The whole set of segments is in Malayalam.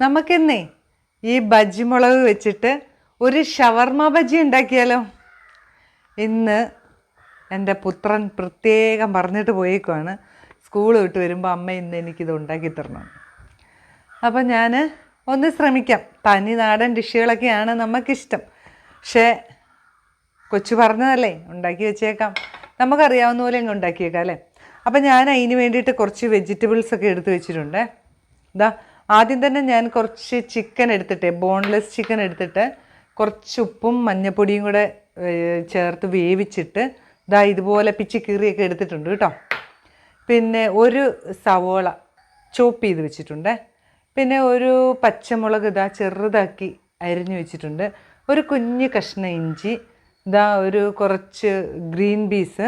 നമുക്കിന്നേ ഈ ബജ്ജി മുളക് വെച്ചിട്ട് ഒരു ഷവർമ ബജ്ജി ഉണ്ടാക്കിയാലോ? ഇന്ന് എന്റെ പുത്രൻ പ്രത്യേകം പറഞ്ഞിട്ട് പോയേക്കുവാണ്. സ്കൂൾ വിട്ട് വരുമ്പോൾ അമ്മ ഇന്ന് എനിക്കിത് ഉണ്ടാക്കി തരണം. അപ്പം ഞാൻ ഒന്ന് ശ്രമിക്കാം. തനി നാടൻ ഡിഷുകളൊക്കെയാണ് നമുക്കിഷ്ടം. പക്ഷേ കൊച്ചു പറഞ്ഞതല്ലേ? ഉണ്ടാക്കി വെച്ചേക്കാം. നമുക്കറിയാവുന്ന പോലെ അങ്ങ് ഉണ്ടാക്കിയേക്കാം അല്ലേ? അപ്പം ഞാൻ അതിന് വേണ്ടിയിട്ട് കുറച്ച് വെജിറ്റബിൾസ് ഒക്കെ എടുത്ത് വെച്ചിട്ടുണ്ട്. ഇതാ ആദ്യം തന്നെ ഞാൻ കുറച്ച് ചിക്കൻ എടുത്തിട്ട് ബോൺലെസ് ചിക്കൻ എടുത്തിട്ട് കുറച്ച് ഉപ്പും മഞ്ഞപ്പൊടിയും കൂടെ ചേർത്ത് വേവിച്ചിട്ട് ഇതാ ഇതുപോലെ പിച്ചി കീറിയൊക്കെ എടുത്തിട്ടുണ്ട് കേട്ടോ. പിന്നെ ഒരു സവോള ചോപ്പ് ചെയ്ത് വെച്ചിട്ടുണ്ട്. പിന്നെ ഒരു പച്ചമുളക് ഇതാ ചെറുതാക്കി അരിഞ്ഞു വെച്ചിട്ടുണ്ട്. ഒരു കുഞ്ഞ് കഷ്ണ ഇഞ്ചി ഇതാ ഒരു കുറച്ച് ഗ്രീൻ പീസ്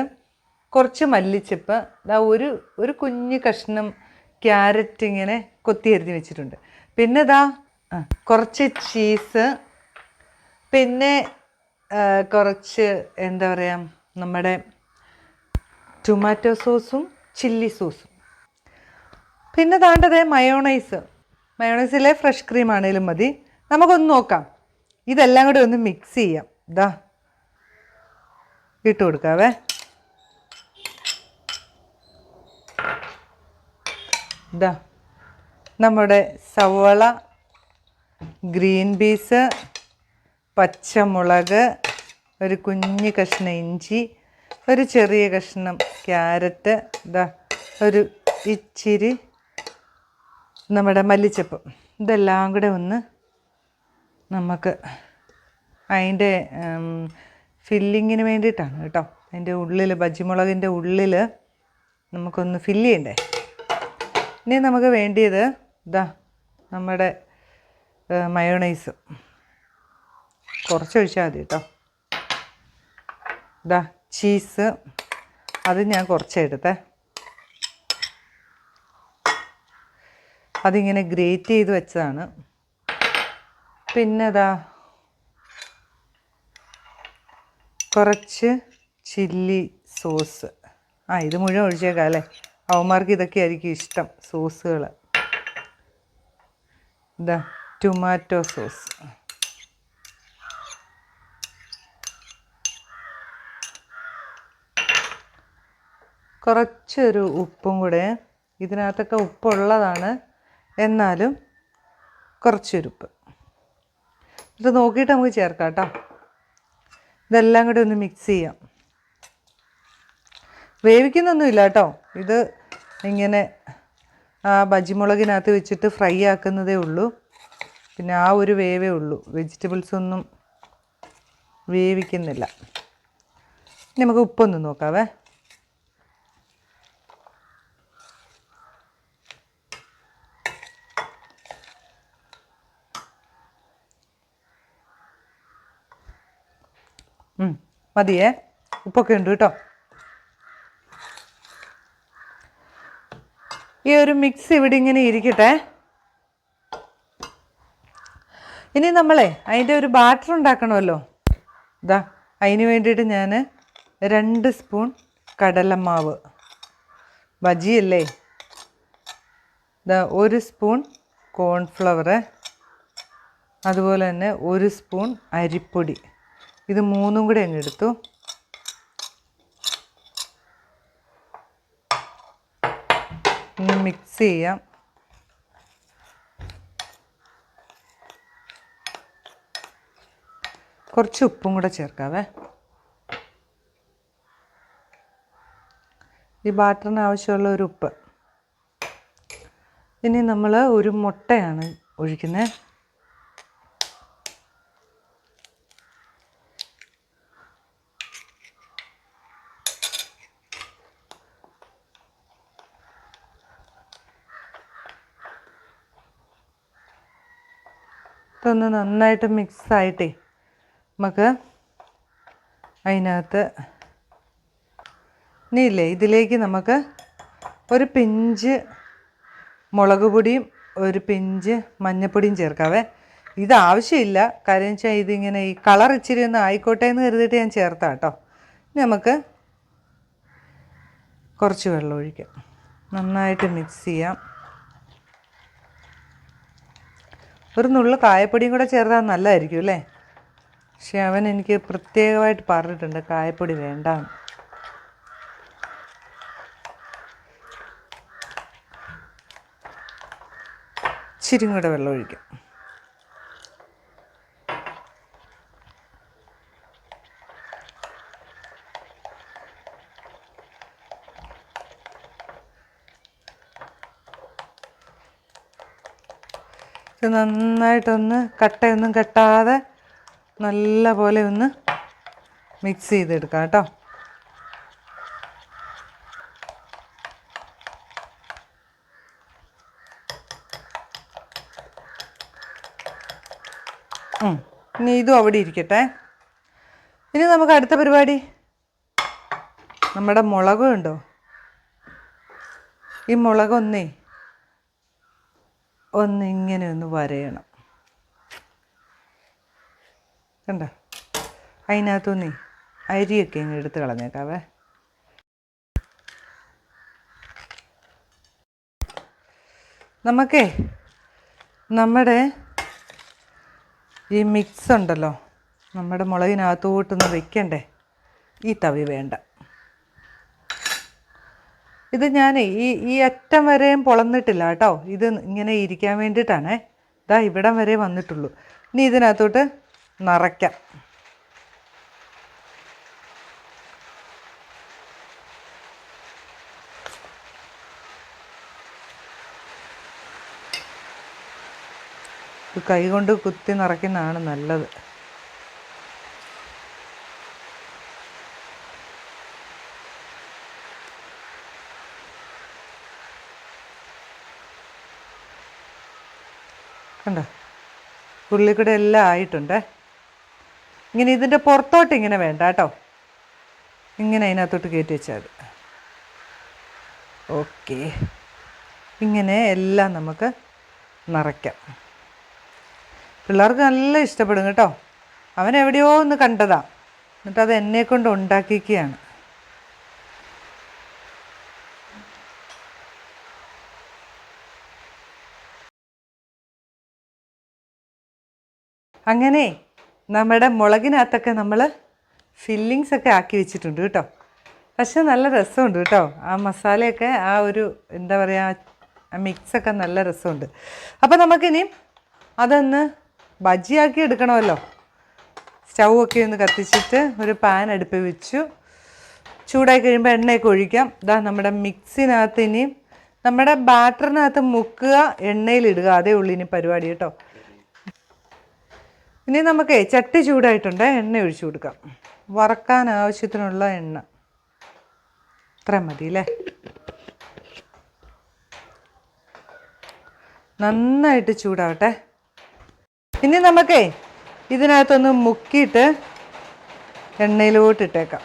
കുറച്ച് മല്ലിച്ചപ്പ് ഇതാ ഒരു ഒരു കുഞ്ഞ് കഷ്ണം ക്യാരറ്റ് ഇങ്ങനെ കൊത്തി അരിഞ്ഞ് വെച്ചിട്ടുണ്ട്. പിന്നെ ഇതാ കുറച്ച് ചീസ് പിന്നെ കുറച്ച് എന്താ പറയുക നമ്മുടെ ടൊമാറ്റോ സോസും ചില്ലി സോസും. പിന്നെ താണ്ടത് മയോണൈസ്. മയോണൈസിലെ ഫ്രഷ് ക്രീം ആണെങ്കിലും മതി. നമുക്കൊന്ന് നോക്കാം. ഇതെല്ലാം കൂടി ഒന്ന് മിക്സ് ചെയ്യാം. ഇതാ ഇട്ട് കൊടുക്കാവേ. ഇതാ നമ്മുടെ സവള ഗ്രീൻ പീസ് പച്ചമുളക് ഒരു കുഞ്ഞു കഷ്ണം ഇഞ്ചി ഒരു ചെറിയ കഷ്ണം ക്യാരറ്റ് ഇതാ ഒരു ഇച്ചിരി നമ്മുടെ മല്ലിച്ചപ്പ്. ഇതെല്ലാം കൂടെ ഒന്ന് നമുക്ക് അതിന്റെ ഫില്ലിങ്ങിന് വേണ്ടിയിട്ടാണ് കേട്ടോ. അതിന്റെ ഉള്ളിൽ ബജിമുളകിന്റെ ഉള്ളിൽ നമുക്കൊന്ന് ഫില്ല് ചെയ്യണ്ടേ? ഇനി നമുക്ക് വേണ്ടിയത് ഇതാ നമ്മുടെ മയോണൈസ്. കുറച്ച് ഒഴിച്ചാൽ മതി കേട്ടോ. ഇതാ ചീസ്. അത് ഞാൻ കുറച്ച് എടുത്തേ അതിങ്ങനെ ഗ്രേറ്റ് ചെയ്ത് വെച്ചതാണ്. പിന്നെ ഇതാ കുറച്ച് ചില്ലി സോസ്. ആ ഇത് മുഴുവൻ ഒഴിച്ചേക്കാം അല്ലേ? അവന്മാർക്ക് ഇതൊക്കെ ആയിരിക്കും ഇഷ്ടം സോസുകൾ ഇതാ ടൊമാറ്റോ സോസ് കുറച്ചൊരു ഉപ്പും കൂടെ ഇതിനകത്തൊക്കെ ഉപ്പുള്ളതാണ് എന്നാലും കുറച്ചൊരുപ്പ്. ഇത് നോക്കിയിട്ട് നമുക്ക് ചേർക്കാം കേട്ടോ. ഇതെല്ലാം കൂടി ഒന്ന് മിക്സ് ചെയ്യാം. വേവിക്കുന്നൊന്നുമില്ല കേട്ടോ. ഇത് ഇങ്ങനെ ആ ബജിമുളകിനകത്ത് വെച്ചിട്ട് ഫ്രൈ ആക്കുന്നതേ ഉള്ളൂ. പിന്നെ ആ ഒരു വേവേ ഉള്ളൂ. വെജിറ്റബിൾസ് ഒന്നും വേവിക്കുന്നില്ല. നമുക്ക് ഉപ്പൊന്ന് നോക്കാവേ. മതിയേ. ഉപ്പൊക്കെ ഉണ്ട് കേട്ടോ. ഈ ഒരു മിക്സ് ഇവിടെ ഇങ്ങനെ ഇരിക്കട്ടെ. ഇനി നമ്മളെ അതിന്റെ ഒരു ബാറ്റർ ഉണ്ടാക്കണമല്ലോ. ഇതാ അതിന് വേണ്ടിയിട്ട് ഞാൻ രണ്ട് സ്പൂൺ കടലമാവ്. ബജിയല്ലേ? ഇതാ ഒരു സ്പൂൺ കോൺഫ്ലവർ അതുപോലെ തന്നെ ഒരു സ്പൂൺ അരിപ്പൊടി. ഇത് മൂന്നും കൂടി അങ്ങ് എടുത്തു. മിക്സ് ചെയ്യാം. കുറച്ച് ഉപ്പും കൂടെ ചേർക്കാവേ. ഈ ബാറ്ററിന് ആവശ്യമുള്ള ഒരു ഉപ്പ്. ഇനി നമ്മൾ ഒരു മുട്ടയാണ് ഒഴിക്കുന്നത് ഇതൊന്ന് നന്നായിട്ട് മിക്സ് ആയിട്ടേ നമുക്ക് അതിനകത്ത് ഇനിയില്ലേ ഇതിലേക്ക് നമുക്ക് ഒരു പിഞ്ച് മുളക് പൊടിയും ഒരു പിഞ്ച് മഞ്ഞപ്പൊടിയും ചേർക്കാവേ. ഇത് ആവശ്യമില്ല. കാര്യം വെച്ചാൽ ഇതിങ്ങനെ ഈ കളർ ഇച്ചിരി ഒന്ന് ആയിക്കോട്ടെ എന്ന് കരുതിയിട്ട് ഞാൻ ചേർത്താം കേട്ടോ ഇനി നമുക്ക് കുറച്ച് വെള്ളം ഒഴിക്കാം. നന്നായിട്ട് മിക്സ് ചെയ്യാം. ഒരു നുള്ളു കായപ്പൊടിയും കൂടെ ചേർത്താൽ നല്ലതായിരിക്കും അല്ലേ? പക്ഷെ അവൻ എനിക്ക് പ്രത്യേകമായിട്ട് പറഞ്ഞിട്ടുണ്ട് കായപ്പൊടി വേണ്ട ഇച്ചിരി കൂടെ വെള്ളം ഒഴിക്കാം. ഇത് നന്നായിട്ടൊന്ന് കട്ടയൊന്നും കെട്ടാതെ നല്ല പോലെ ഒന്ന് മിക്സ് ചെയ്തെടുക്കാം കേട്ടോ. ഇനി ഇതും അവിടെ ഇരിക്കട്ടെ. ഇനി നമുക്ക് അടുത്ത പരിപാടി. നമ്മുടെ മുളകുണ്ടോ ഈ മുളകൊന്നേ ഒന്ന് ഇങ്ങനെ ഒന്ന് വരയണം. കണ്ട? അതിനകത്തുനിന്ന് അരിയൊക്കെ ഇങ്ങ് എടുത്ത് കളഞ്ഞേക്കാവേ. നമുക്കേ നമ്മുടെ ഈ മിക്സ് ഉണ്ടല്ലോ നമ്മുടെ മുളകിനകത്തോട്ടൊന്ന് വെക്കണ്ടേ? ഈ തവി വേണ്ട. ഇത് ഞാൻ ഈ ഈ അറ്റം വരെയും പൊളന്നിട്ടില്ല കേട്ടോ. ഇത് ഇങ്ങനെ ഇരിക്കാൻ വേണ്ടിയിട്ടാണേ. ഇതാ ഇവിടം വരെ വന്നിട്ടുള്ളൂ. ഇനി ഇതിനകത്തോട്ട് നിറയ്ക്കാം. ഇത് കൈ കൊണ്ട് കുത്തി നിറയ്ക്കുന്നതാണ് നല്ലത്. കണ്ടോ? ഉള്ളിക്കൂടെ എല്ലാം ആയിട്ടുണ്ട്. ഇങ്ങനെ ഇതിന്റെ പുറത്തോട്ട് ഇങ്ങനെ വേണ്ട കേട്ടോ. ഇങ്ങനെ അതിനകത്തോട്ട് കയറ്റി വെച്ചാൽ മതി. ഓക്കെ. ഇങ്ങനെ എല്ലാം നമുക്ക് നിറയ്ക്കാം. പിള്ളേർക്ക് നല്ല ഇഷ്ടപ്പെടും കേട്ടോ. അവൻ എവിടെയോ ഒന്ന് കണ്ടതാണ് എന്നിട്ട് അത് എന്നെ കൊണ്ട് ഉണ്ടാക്കിക്കുകയാണ് അങ്ങനെ നമ്മുടെ മുളകിനകത്തൊക്കെ നമ്മൾ ഫില്ലിങ്സ് ഒക്കെ ആക്കി വെച്ചിട്ടുണ്ട് കേട്ടോ. പക്ഷെ നല്ല രസമുണ്ട് കേട്ടോ. ആ മസാലയൊക്കെ ആ ഒരു എന്താ പറയുക ആ മിക്സൊക്കെ നല്ല രസമുണ്ട്. അപ്പോൾ നമുക്കിനി അതൊന്ന് ബജിയാക്കി എടുക്കണമല്ലോ. സ്റ്റൗ ഒക്കെ ഒന്ന് കത്തിച്ചിട്ട് ഒരു പാൻ അടുപ്പ് വെച്ചു. ചൂടായി കഴിയുമ്പോൾ എണ്ണയൊക്കെ ഒഴിക്കാം. ഇതാ നമ്മുടെ മിക്സിനകത്ത് ഇനിയും നമ്മുടെ ബാറ്ററിനകത്ത് മുക്കുക എണ്ണയിലിടുക അതേ ഉള്ളൂ ഇനി പരിപാടി കേട്ടോ. ഇനി നമുക്ക് ചട്ടി ചൂടായിട്ടുണ്ട് എണ്ണ ഒഴിച്ചു കൊടുക്കാം. വറക്കാൻ ആവശ്യത്തിനുള്ള എണ്ണ. ഇത്ര മതി അല്ലേ നന്നായിട്ട് ചൂടാവട്ടെ. ഇനി നമുക്കേ ഇതിനകത്തൊന്ന് മുക്കിയിട്ട് എണ്ണയിലോട്ട് ഇട്ടേക്കാം.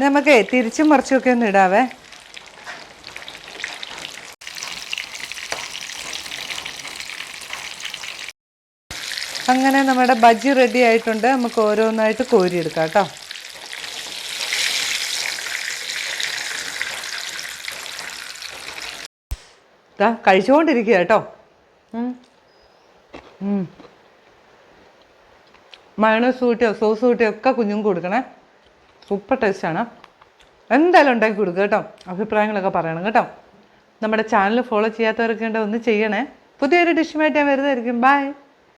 നമുക്ക് തിരിച്ചും മറിച്ചുമൊക്കെ ഒന്ന് ഇടാവേ. അങ്ങനെ നമ്മുടെ ബജ്ജി റെഡി ആയിട്ടുണ്ട്. നമുക്ക് ഓരോന്നായിട്ട് കോരിയെടുക്കാം കേട്ടോ. ഇതാ കഴിച്ചുകൊണ്ടിരിക്കുക കേട്ടോ. മയണോസ് കൂട്ടിയോ സോസ് കൂട്ടിയോ ഒക്കെ കുഞ്ഞുങ്ങൾക്ക് കൊടുക്കണേ. സൂപ്പർ ടേസ്റ്റാണ്. എന്തായാലും ഉണ്ടാക്കി കൊടുക്കുക കേട്ടോ. അഭിപ്രായങ്ങളൊക്കെ പറയണം കേട്ടോ. നമ്മുടെ ചാനൽ ഫോളോ ചെയ്യാത്തവരൊക്കെ ഉണ്ടോ ഒന്ന് ചെയ്യണേ. പുതിയൊരു ഡിഷുമായിട്ട് ഞാൻ വരുന്നതായിരിക്കും. ബൈ